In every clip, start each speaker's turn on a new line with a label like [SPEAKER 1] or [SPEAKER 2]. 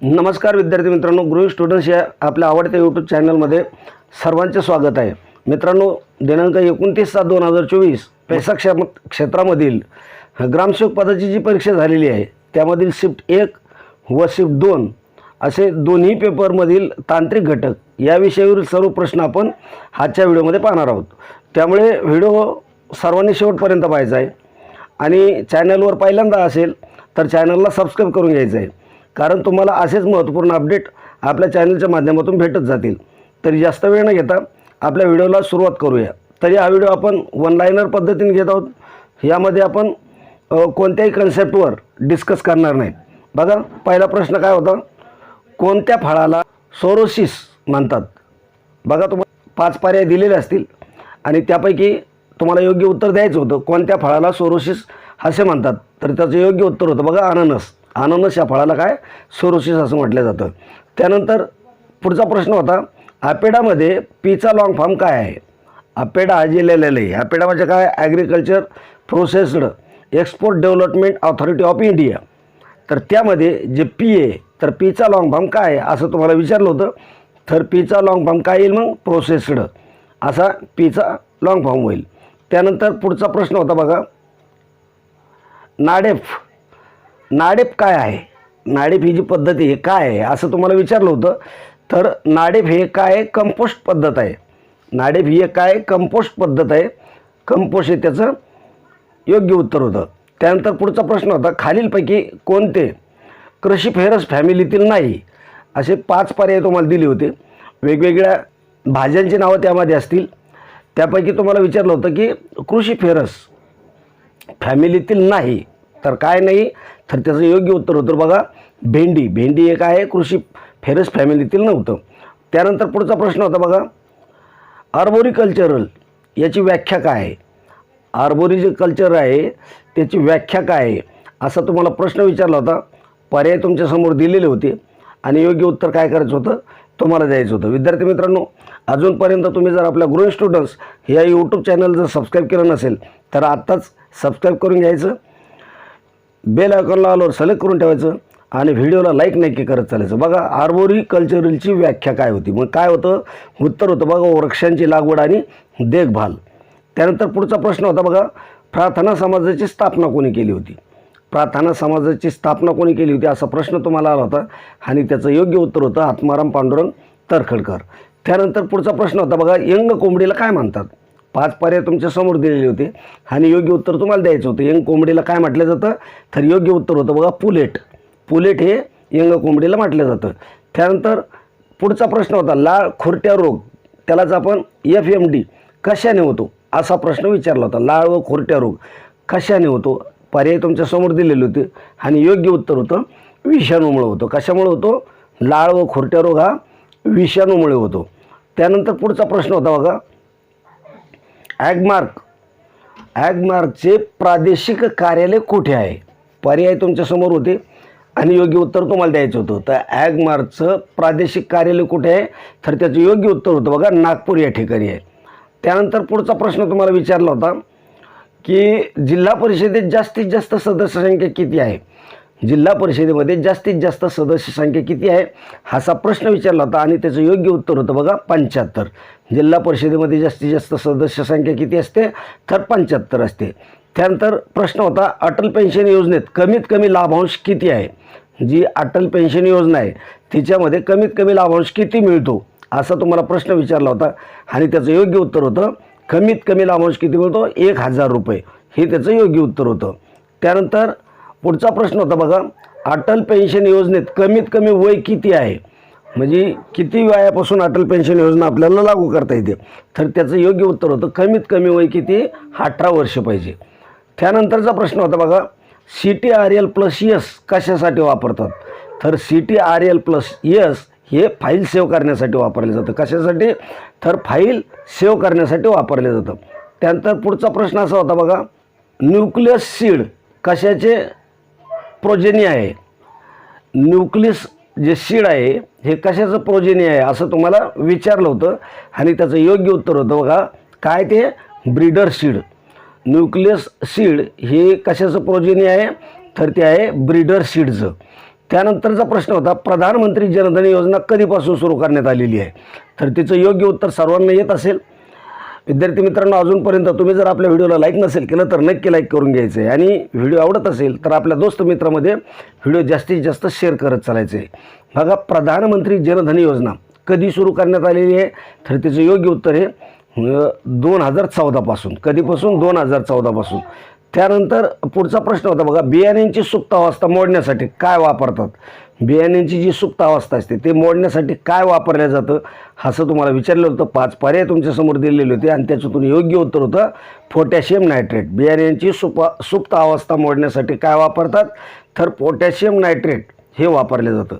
[SPEAKER 1] नमस्कार विद्यार्थी मित्रांनो गृह स्टुडंट्स या आपल्या आवडत्या यूट्यूब चॅनलमध्ये सर्वांचे स्वागत आहे. मित्रांनो दिनांक एकोणतीस सात दोन हजार चोवीस पैसा क्षे क्षेत्रामधील ग्रामसेवक पदाची जी परीक्षा झालेली आहे त्यामधील शिफ्ट एक व शिफ्ट दोन असे दोन्ही पेपरमधील तांत्रिक घटक या विषयावरील सर्व प्रश्न आपण आजच्या व्हिडिओमध्ये पाहणार आहोत. त्यामुळे व्हिडिओ हो सर्वांनी शेवटपर्यंत पाहायचा आहे. आणि चॅनलवर पहिल्यांदा असेल तर चॅनलला सबस्क्राईब करून घ्यायचं आहे. कारण तुम्हाला असेच महत्त्वपूर्ण अपडेट आपल्या चॅनलच्या माध्यमातून भेटत जातील. तरी जास्त वेळ न घेता आपल्या व्हिडिओला सुरुवात करूया. तरी हा व्हिडिओ आपण वन लाईनर पद्धतीने घेत आहोत. यामध्ये आपण कोणत्याही कन्सेप्टवर डिस्कस करणार नाही बघा पहिला प्रश्न काय होता? कोणत्या फळाला सोरोसिस म्हणतात? बघा तुम्हाला पाच पर्याय दिलेले असतील. आणि त्यापैकी तुम्हाला योग्य उत्तर द्यायचं होतं. कोणत्या फळाला सोरोसिस असे म्हणतात? तर त्याचं योग्य उत्तर होतं बघा अननस. अननस या फळाला काय? सोरोसिस असं म्हटलं जातं. त्यानंतर पुढचा प्रश्न होता आपेडामध्ये पीचा लॉंग फॉर्म काय आहे? आपेडा हा जे लिहिलेलं आहे आपेडा म्हणजे काय? Agriculture processed export development authority of India तर त्यामध्ये जे पी आहे तर पीचा लॉंग फॉर्म काय आहे? असं तुम्हाला विचारलं होतं. तर पीचा लॉंग फॉर्म काय येईल मग? प्रोसेस्ड असा पीचा लॉंग फॉर्म होईल. त्यानंतर पुढचा प्रश्न होता बघा. नाडेफ नाडेप काय आहे? नाडेप ही जी पद्धती आहे काय आहे? असं तुम्हाला विचारलं होतं. तर नाडेप हे काय आहे कंपोस्ट पद्धत आहे. नाडेप ही काय कंपोस्ट पद्धत आहे? कंपोस्ट हे त्याचं योग्य उत्तर होतं. त्यानंतर पुढचा प्रश्न होता खालीलपैकी कोणते कृषी फेरस फॅमिलीतील नाही? असे पाच पर्याय तुम्हाला दिले होते. वेगवेगळ्या भाज्यांची नावं त्यामध्ये असतील. त्यापैकी तुम्हाला विचारलं होतं की कृषी फेरस फॅमिलीतील नाही. तर काय नाही तर त्याचं योग्य उत्तर होतं बघा भेंडी. भेंडी एक आहे कृषी फेरस फॅमिलीतील नव्हतं. त्यानंतर पुढचा प्रश्न होता बघा आर्बोरिकल्चरल याची व्याख्या काय आहे? आर्बोरी जे कल्चर आहे त्याची व्याख्या काय आहे? असा तुम्हाला प्रश्न विचारला होता पर्याय तुमच्यासमोर दिलेले होते आणि योग्य उत्तर काय करायचं होतं? तुम्हाला द्यायचं होतं. विद्यार्थी मित्रांनो अजूनपर्यंत तुम्ही जर आपल्या गृह स्टुडंट्स या यूट्यूब चॅनल जर सबस्क्राईब केलं नसेल तर आत्ताच सबस्क्राईब करून घ्यायचं. बेल आयकॉनला आल्यावर सिलेक्ट करून ठेवायचं आणि व्हिडिओला लाईक नक्की करत चालायचं. बघा आर्बोरी कल्चरलची व्याख्या काय होती? मग काय होतं? उत्तर होतं बघा वृक्षांची लागवड आणि देखभाल. त्यानंतर पुढचा प्रश्न होता बघा प्रार्थना समाजाची स्थापना कोणी केली होती? प्रार्थना समाजाची स्थापना कोणी केली होती? असा प्रश्न तुम्हाला आला होता. आणि त्याचं योग्य उत्तर होतं आत्माराम पांडुरंग तरखडकर. त्यानंतर पुढचा प्रश्न होता बघा यंग कोंबडीला काय म्हणतात? पाच पर्याय तुमच्यासमोर दिलेले होते. आणि योग्य उत्तर तुम्हाला द्यायचं होतं. यंग कोंबडीला काय म्हटलं जातं? तर योग्य उत्तर होतं बघा पुलेट. पुलेट हे यंग कोंबडीला म्हटलं जातं. त्यानंतर पुढचा प्रश्न होता लाळ खुरट्या रोग. त्यालाच आपण एफ एम डी कशाने होतो? असा प्रश्न विचारला होता लाळ व खुरट्या रोग. कशाने होतो? पर्याय तुमच्यासमोर दिलेले होते. आणि योग्य उत्तर होतं विषाणूमुळे होतो. कशामुळे होतो? लाळ व खुरट्या रोग हा विषाणूमुळे होतो. त्यानंतर पुढचा प्रश्न होता बघा ॲगमार्क ॲगमार्कचे प्रादेशिक कार्यालय कुठे आहे? पर्याय तुमच्यासमोर होते आणि योग्य उत्तर तुम्हाला द्यायचं होतं. तर ॲगमार्कचं प्रादेशिक कार्यालय कुठे आहे? तर त्याचं योग्य उत्तर होतं बघा नागपूर या ठिकाणी आहे. त्यानंतर पुढचा प्रश्न तुम्हाला विचारला होता की जिल्हा परिषदेत जास्तीत जास्त सदस्य संख्या किती आहे? जिल्हा परिषदेमध्ये जास्तीत जास्त सदस्य संख्या किती आहे? असा प्रश्न विचारला होता आणि त्याचं योग्य उत्तर होतं बघा पंच्याहत्तर. जिल्हा परिषदेमध्ये जास्तीत जास्त सदस्य संख्या किती असते? तर पंच्याहत्तर असते. त्यानंतर प्रश्न होता अटल पेन्शन योजनेत कमीत कमी लाभांश किती आहे? जी अटल पेन्शन योजना आहे तिच्यामध्ये कमीत कमी लाभांश किती मिळतो? असा तुम्हाला प्रश्न विचारला होता आणि त्याचं योग्य उत्तर होतं कमीत कमी लाभांश किती मिळतो? एक हजार रुपये. हे त्याचं योग्य उत्तर होतं. त्यानंतर पुढचा प्रश्न होता बघा अटल पेन्शन योजनेत कमीत कमी वय किती आहे? म्हणजे किती वयापासून अटल पेन्शन योजना आपल्याला लागू करता येते? तर त्याचं योग्य उत्तर होतं कमीत कमी वय किती? अठरा वर्ष पाहिजे. त्यानंतरचा प्रश्न होता बघा C T R L plus S कशासाठी वापरतात? तर C T R L plus S हे फाईल सेव्ह करण्यासाठी वापरलं जातं. कशासाठी? तर फाईल सेव्ह करण्यासाठी वापरलं जातं. त्यानंतर पुढचा प्रश्न असा होता बघा न्यूक्लियस सीड कशाचे? प्रोजेनी आहे. न्यूक्लियस जे सीड आहे हे कशाचं प्रोजेनी आहे असं तुम्हाला विचारलं होतं आणि त्याचं योग्य उत्तर होतं. बघा काय ते? ब्रीडर सीड न्यूक्लियस सीड हे कशाचं प्रोजेनी आहे? तर ते आहे ब्रीडर सीडचं त्यानंतरचा प्रश्न होता प्रधानमंत्री जनधन योजना कधीपासून सुरू करण्यात आलेली आहे? तर तिचं योग्य उत्तर सर्वांना येत असेल. विद्यार्थी मित्रांनो अजूनपर्यंत तुम्ही जर आपल्या व्हिडिओला लाईक नसेल केलं तर नक्की लाईक करून घ्यायचं आहे आणि व्हिडिओ आवडत असेल तर आपल्या दोस्त मित्रामध्ये व्हिडिओ जास्तीत जास्त शेअर करत चालायचे आहे बघा प्रधानमंत्री जनधन योजना कधी सुरू करण्यात आलेली आहे? तर त्याचं योग्य उत्तर हे दोन हजार चौदापासून कधीपासून? दोन हजार चौदापासून त्यानंतर पुढचा प्रश्न होता बघा बियाण्यांची सुप्त अवस्था मोडण्यासाठी काय वापरतात? बियाण्यांची जी सुप्त अवस्था असते ते मोडण्यासाठी काय वापरलं जातं असं तुम्हाला विचारलं होतं. पाच पर्याय तुमच्यासमोर दिलेले होते आणि त्याच्यातून योग्य उत्तर होतं. Potassium nitrate. बियाण्यांची सुपा सुप्त अवस्था मोडण्यासाठी काय वापरतात? तर पोटॅशियम नायट्रेट हे वापरलं जातं.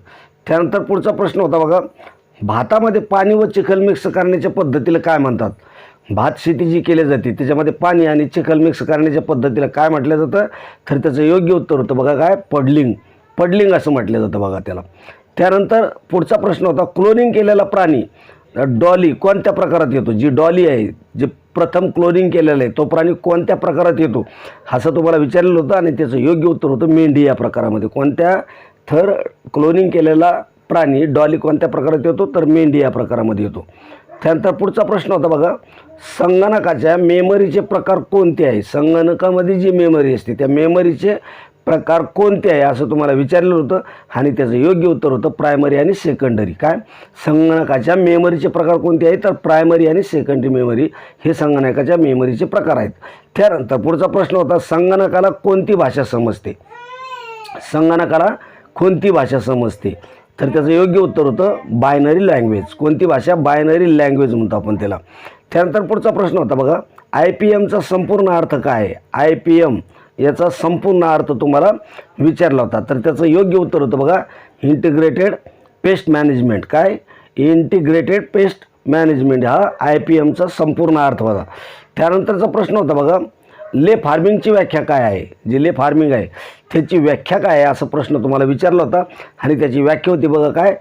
[SPEAKER 1] त्यानंतर पुढचा प्रश्न होता बघा. भातामध्ये पाणी व चिखल मिक्स करण्याच्या पद्धतीला काय म्हणतात? भात शेती जी केली जाते त्याच्यामध्ये पाणी आणि चिखल मिक्स करण्याच्या पद्धतीला काय म्हटलं जातं? तर त्याचं योग्य उत्तर होतं बघा काय? पडलिंग. पडलिंग असं म्हटलं जातं बघा त्याला. त्यानंतर पुढचा प्रश्न होता क्लोनिंग केलेला प्राणी डॉली कोणत्या प्रकारात येतो? जी डॉली आहे जे प्रथम क्लोनिंग केलेलं आहे तो प्राणी कोणत्या प्रकारात येतो? असं तुम्हाला विचारलेलं होतं आणि त्याचं योग्य उत्तर होतं मेंढी या प्रकारामध्ये. कोणत्या थर क्लोनिंग केलेला प्राणी डॉली कोणत्या प्रकारात येतो? तर मेंढी या प्रकारामध्ये येतो. त्यानंतर पुढचा प्रश्न होता बघा संगणकाच्या मेमरीचे प्रकार कोणते आहे? संगणकामध्ये जी मेमरी असते त्या मेमरीचे प्रकार कोणते आहे असं तुम्हाला विचारलेलं होतं आणि त्याचं योग्य उत्तर होतं प्रायमरी आणि सेकंडरी काय? संगणकाच्या मेमरीचे प्रकार कोणते आहेत? तर प्रायमरी आणि सेकंडरी मेमरी हे संगणकाच्या मेमरीचे प्रकार आहेत. त्यानंतर पुढचा प्रश्न होता संगणकाला कोणती भाषा समजते? संगणकाला कोणती भाषा समजते? तर त्याचं योग्य उत्तर होतं बायनरी लँग्वेज कोणती भाषा? बायनरी लँग्वेज म्हणतो आपण त्याला. त्यानंतर पुढचा प्रश्न होता बघा आय पी एमचा संपूर्ण अर्थ काय आहे? आय पी एम याचा संपूर्ण अर्थ तुम्हाला विचारला होता. तर त्याचं योग्य उत्तर होतं बघा इंटिग्रेटेड पेस्ट मॅनेजमेंट काय? इंटिग्रेटेड पेस्ट मॅनेजमेंट हा आय पी एमचा संपूर्ण अर्थ होता त्यानंतरचा प्रश्न होता बघा ले फार्मिंगची व्याख्या काय आहे? जे ले फार्मिंग आहे त्याची व्याख्या काय आहे? असा प्रश्न तुम्हाला विचारला होता आणि त्याची व्याख्या होती बघा काय?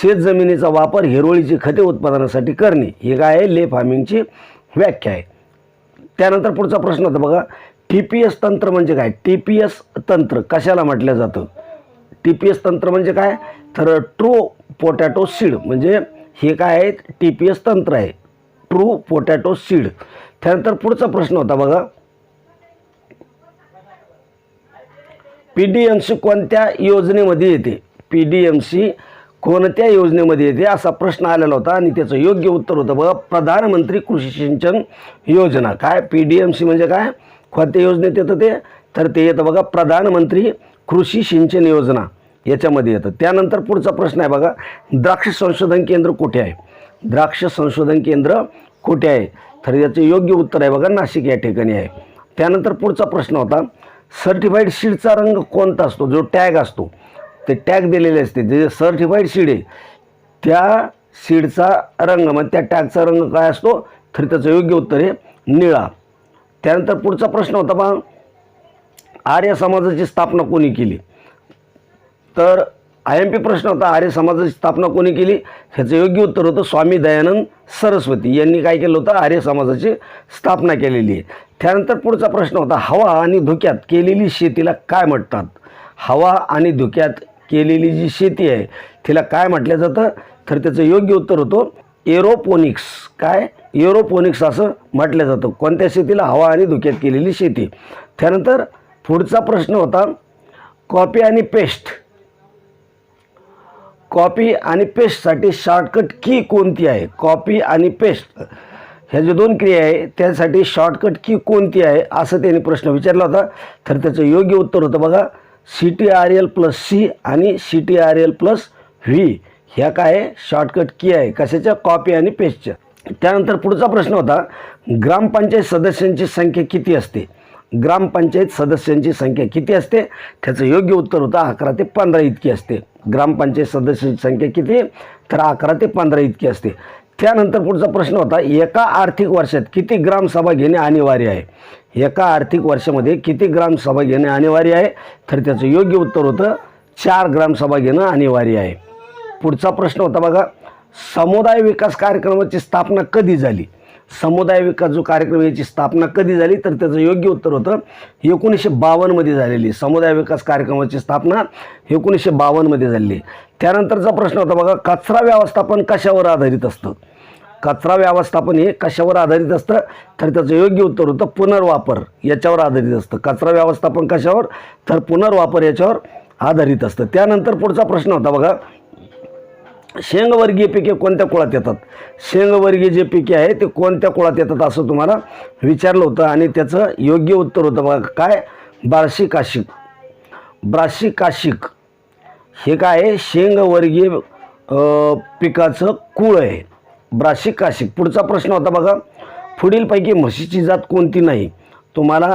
[SPEAKER 1] शेत जमिनीचा वापर हिरवळीची खते उत्पादनासाठी करणे. हे काय आहे? ले फार्मिंगची व्याख्या आहे. त्यानंतर पुढचा प्रश्न होता बघा टी पी एस तंत्र म्हणजे काय? टी पी एस तंत्र कशाला म्हटलं जातं? टी पी एस तंत्र म्हणजे काय? तर ट्रू पोटॅटो सीड म्हणजे हे काय आहे? टी पी एस तंत्र आहे. True potato seed. त्यानंतर पुढचा प्रश्न होता बघा. पी डी एम सी कोणत्या योजनेमध्ये येते? पी डी एम सी कोणत्या योजनेमध्ये येते? असा प्रश्न आलेला होता आणि त्याचं योग्य उत्तर होतं बघा. प्रधानमंत्री कृषी सिंचन योजना. काय? पी डी एम सी म्हणजे काय? कोणत्या योजनेत येतं ते? तर ते येतं बघा प्रधानमंत्री कृषी सिंचन योजना. याच्यामध्ये येतं. त्यानंतर पुढचा प्रश्न आहे बघा द्राक्ष संशोधन केंद्र कुठे आहे? द्राक्ष संशोधन केंद्र कुठे आहे? तर याचं योग्य उत्तर आहे बघा नाशिक या ठिकाणी आहे. त्यानंतर पुढचा प्रश्न होता सर्टिफाईड सीडचा रंग कोणता असतो? जो टॅग असतो. ते टॅग दिलेले असते. जे सर्टिफाईड सीड आहे त्या सीडचा रंग मग त्या टॅगचा रंग काय असतो? तर त्याचं योग्य उत्तर आहे निळा. त्यानंतर पुढचा प्रश्न होता बा आर्य समाजाची स्थापना कोणी केली? तर आय एम पी प्रश्न होता आर्य समाजाची स्थापना कोणी केली? ह्याचं योग्य उत्तर होतं स्वामी दयानंद सरस्वती. यांनी काय केलं होतं? आर्य समाजाची स्थापना केलेली आहे. त्यानंतर पुढचा प्रश्न होता हवा आणि धुक्यात केलेली शेतीला काय म्हणतात? हवा आणि धुक्यात केलेली जी शेती आहे तिला काय म्हटलं जातं? तर त्याचं योग्य उत्तर होतं एरोपोनिक्स. काय? एरोपोनिक्स असं म्हटलं जातं. कोणत्या शेतीला हवा आणि धुक्यात केलेली शेती? त्यानंतर पुढचा प्रश्न होता कॉपी आणि पेस्ट. कॉपी आणि पेस्टसाठी शॉर्टकट की कोणती आहे? कॉपी आणि पेस्ट. ह्या ज्या दोन क्रिया आहे त्यासाठी शॉर्टकट की कोणती आहे असं त्यांनी प्रश्न विचारला होता. तर त्याचं योग्य उत्तर होतं बघा C T R L plus C आणि C T R L plus V ह्या काय शॉर्टकट की आहे. कशाच्या? कॉपी आणि पेस्टच्या. त्यानंतर पुढचा प्रश्न होता ग्रामपंचायत सदस्यांची संख्या किती असते? ग्रामपंचायत सदस्यांची संख्या किती असते? त्याचं योग्य उत्तर होतं अकरा ते पंधरा इतकी असते. ग्रामपंचायत सदस्यांची संख्या किती? तर अकरा ते पंधरा इतकी असते. त्यानंतर पुढचा प्रश्न होता एका आर्थिक वर्षात किती ग्रामसभा घेणे अनिवार्य आहे? एका आर्थिक वर्षामध्ये किती ग्रामसभा घेणे अनिवार्य आहे? तर त्याचं योग्य उत्तर होतं चार ग्रामसभा घेणं अनिवार्य आहे. पुढचा प्रश्न होता बघा समुदाय विकास कार्यक्रमाची स्थापना कधी झाली? समुदाय विकास जो कार्यक्रम याची स्थापना कधी झाली? तर त्याचं योग्य उत्तर होतं एकोणीसशे बावन्नमध्ये झालेली. समुदाय विकास कार्यक्रमाची स्थापना एकोणीसशे बावन्नमध्ये झालेली. त्यानंतरचा प्रश्न होता बघा कचरा व्यवस्थापन कशावर आधारित असतं? कचरा व्यवस्थापन हे कशावर आधारित असतं? तर त्याचं योग्य उत्तर होतं पुनर्वापर याच्यावर आधारित असतं. कचरा व्यवस्थापन कशावर? तर पुनर्वापर याच्यावर आधारित असतं. त्यानंतर पुढचा प्रश्न होता बघा शेंगवर्गीय पिके कोणत्या कुळात येतात? शेंगवर्गीय जे पिके आहे ते कोणत्या कुळात येतात असं तुम्हाला विचारलं होतं आणि त्याचं योग्य उत्तर होतं बघा. काय? ब्राशी काशिक ब्राशी काशिक हे काय आहे? शेंगवर्गीय पिकाचं कुळ आहे. ब्राशी काशिक पुढचा प्रश्न होता बघा. पुढीलपैकी म्हशीची जात कोणती नाही? तुम्हाला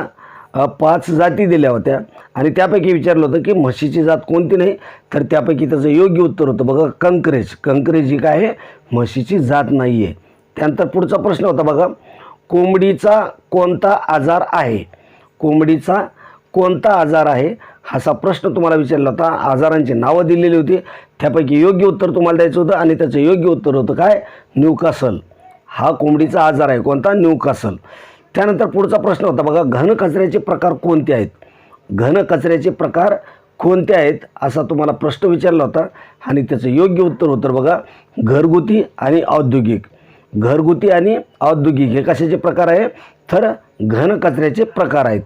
[SPEAKER 1] पाच जाती दिल्या होत्या. आणि त्यापैकी विचारलं होतं की म्हशीची जात कोणती नाही? तर त्यापैकी त्याचं योग्य उत्तर होतं बघा कंकरेज. कंकरेज ही काय आहे? म्हशीची जात नाही आहे त्यानंतर पुढचा प्रश्न होता बघा कोंबडीचा कोणता आजार आहे? कोंबडीचा कोणता आजार आहे? असा प्रश्न तुम्हाला विचारला होता. आजारांची नावं दिलेली होती. त्यापैकी योग्य उत्तर तुम्हाला द्यायचं होतं आणि त्याचं योग्य उत्तर होतं काय? न्यूकासल. हा कोंबडीचा आजार आहे. कोणता? न्यूकासल. त्यानंतर पुढचा प्रश्न होता बघा घन कचऱ्याचे प्रकार कोणते आहेत? घन कचऱ्याचे प्रकार कोणते आहेत? असा तुम्हाला प्रश्न विचारला होता आणि त्याचं योग्य उत्तर होतं बघा घरगुती आणि औद्योगिक. घरगुती आणि औद्योगिक हे कशाचे प्रकार आहे? तर घन कचऱ्याचे प्रकार आहेत.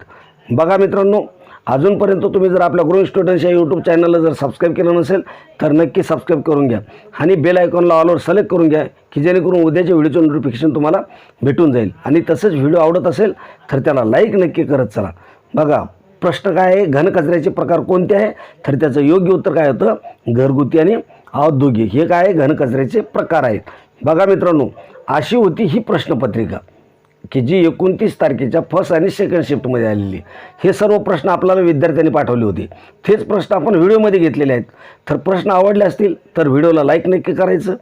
[SPEAKER 1] बघा मित्रांनो अजूनपर्यंत तुम्ही जर आपल्या ग्रो स्टुडंट्स या यूट्यूब चॅनलला जर सबस्क्राईब केलं नसेल तर नक्की सबस्क्राईब करून घ्या. आणि बेल आयकॉनला ऑलवर सिलेक्ट करून घ्या की जेणेकरून उद्याच्या व्हिडिओचं नोटिफिकेशन तुम्हाला भेटून जाईल. आणि तसंच व्हिडिओ आवडत असेल तर त्याला लाईक नक्की करत चला. बघा प्रश्न काय आहे? घनकचऱ्याचे प्रकार कोणते आहे? तर त्याचं योग्य उत्तर काय होतं? घरगुती आणि औद्योगिक. हे काय आहे? घनकचऱ्याचे प्रकार आहेत. बघा मित्रांनो अशी होती ही प्रश्नपत्रिका. की जी एकोणतीस तारखेच्या फर्स्ट आणि सेकंड शिफ्टमध्ये आलेली. हे सर्व प्रश्न आपल्याला विद्यार्थ्यांनी पाठवले होते. तेच प्रश्न आपण व्हिडिओमध्ये घेतलेले आहेत. तर प्रश्न आवडले असतील तर व्हिडिओला लाईक नक्की करायचं.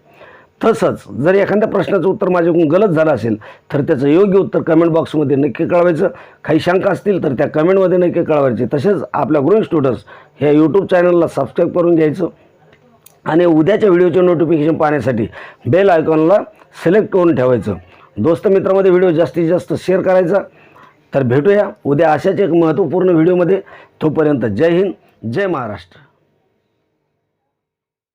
[SPEAKER 1] तसंच जर एखाद्या प्रश्नाचं उत्तर माझ्याकडून गलत झालं असेल तर त्याचं योग्य उत्तर कमेंट बॉक्समध्ये नक्की कळवायचं. काही शंका असतील तर त्या कमेंटमध्ये नक्की कळवायचे. तसेच आपल्या ग्रोईंग स्टुडंट्स ह्या यूट्यूब चॅनलला सबस्क्राईब करून घ्यायचं. आणि उद्याच्या व्हिडिओचे नोटिफिकेशन पाहण्यासाठी बेल आयकॉनला सिलेक्ट करून ठेवायचं. दोस्त मित्रामध्ये व्हिडिओ जास्तीत जास्त शेअर करायचा. तर भेटूया उद्या अशाच एक महत्त्वपूर्ण व्हिडिओमध्ये. तोपर्यंत जय हिंद जय महाराष्ट्र.